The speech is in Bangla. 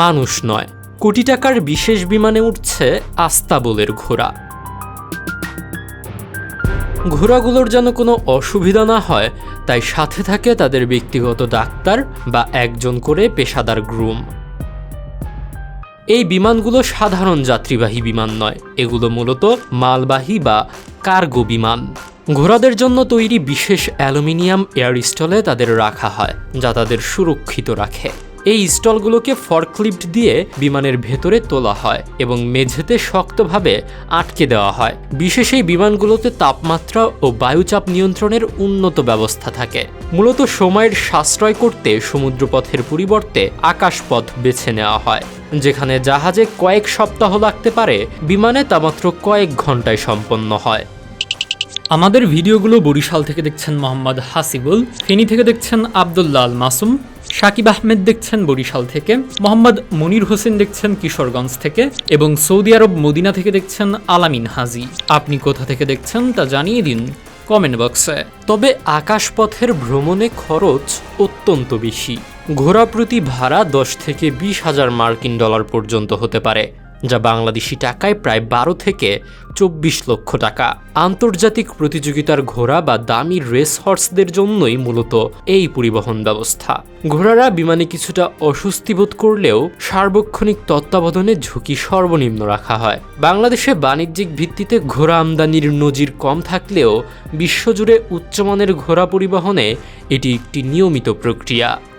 মানুষ নয়। কোটি টাকার বিশেষ বিমানে উঠছে আস্তাবলের ঘোড়া। ঘোড়াগুলোর যেন কোনো অসুবিধা না হয়, তাই সাথে থাকে তাদের ব্যক্তিগত ডাক্তার বা একজন করে পেশাদার গ্রুম। এই বিমানগুলো সাধারণ যাত্রীবাহী বিমান নয়, এগুলো মূলত মালবাহী বা কার্গো বিমান। ঘোড়াদের জন্য তৈরি বিশেষ অ্যালুমিনিয়াম এয়ার স্টলে তাদের রাখা হয়, যা তাদের সুরক্ষিত রাখে। এই স্টলগুলোকে ফরক্লিফট দিয়ে বিমানের ভেতরে তোলা হয় এবং মেঝেতে শক্তভাবে আটকে দেওয়া হয়। বিশেষ এই বিমানগুলোতে তাপমাত্রা ও বায়ুচাপ নিয়ন্ত্রণের উন্নত ব্যবস্থা থাকে। মূলত সময়ের সাশ্রয় করতে সমুদ্রপথের পরিবর্তে আকাশপথ বেছে নেওয়া হয়, যেখানে জাহাজে কয়েক সপ্তাহ লাগতে পারে। বিমানে তা মাত্র কয়েক ঘন্টায় সম্পন্ন হয়। আমাদের ভিডিওগুলো বরিশাল থেকে দেখছেন মোহাম্মদ হাসিবুল, ফেনী থেকে দেখছেন আবদুল্লাহ মাসুম সাকিব আহমেদ দেখছেন বরিশাল থেকে, মোহাম্মদ মনির হোসেন দেখছেন কিশোরগঞ্জ থেকে এবং সৌদি আরব মদিনা থেকে দেখছেন আলামিন হাজি। আপনি কোথা থেকে দেখছেন তা জানিয়ে দিন কমেন্ট বক্সে। তবে আকাশপথের ভ্রমণে খরচ অত্যন্ত বেশি। ঘোড়া প্রতি ভাড়া দশ থেকে বিশ হাজার মার্কিন ডলার পর্যন্ত হতে পারে। যা বাংলাদেশি টাকায় প্রায় বারো থেকে চব্বিশ লক্ষ টাকা। আন্তর্জাতিক প্রতিযোগিতার ঘোড়া বা দামি রেস হর্সদের জন্যই মূলত এই পরিবহন ব্যবস্থা। ঘোড়ারা বিমানে কিছুটা অস্বস্তি বোধ করলেও সার্বক্ষণিক তত্ত্বাবধানে ঝুঁকি সর্বনিম্ন রাখা হয়। বাংলাদেশে বাণিজ্যিক ভিত্তিতে ঘোড়া আমদানির নজির কম থাকলেও বিশ্বজুড়ে উচ্চমানের ঘোড়া পরিবহনে এটি একটি নিয়মিত প্রক্রিয়া।